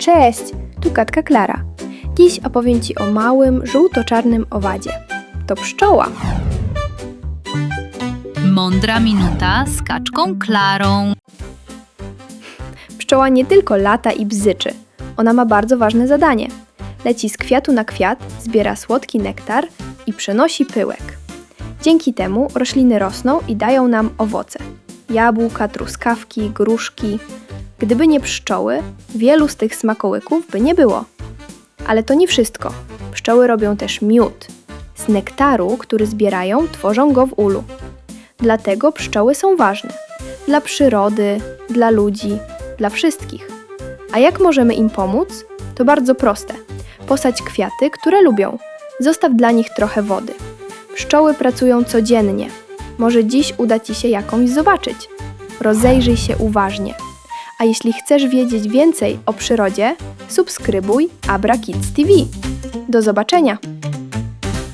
Cześć, tu Katka Klara. Dziś opowiem Ci o małym, żółto-czarnym owadzie. To pszczoła. Mądra minuta z kaczką Klarą. Pszczoła nie tylko lata i bzyczy. Ona ma bardzo ważne zadanie. Leci z kwiatu na kwiat, zbiera słodki nektar i przenosi pyłek. Dzięki temu rośliny rosną i dają nam owoce. Jabłka, truskawki, gruszki. Gdyby nie pszczoły, wielu z tych smakołyków by nie było. Ale to nie wszystko. Pszczoły robią też miód. Z nektaru, który zbierają, tworzą go w ulu. Dlatego pszczoły są ważne. Dla przyrody, dla ludzi, dla wszystkich. A jak możemy im pomóc? To bardzo proste. Posadź kwiaty, które lubią. Zostaw dla nich trochę wody. Pszczoły pracują codziennie. Może dziś uda Ci się jakąś zobaczyć. Rozejrzyj się uważnie. A jeśli chcesz wiedzieć więcej o przyrodzie, subskrybuj Abra Kids TV. Do zobaczenia!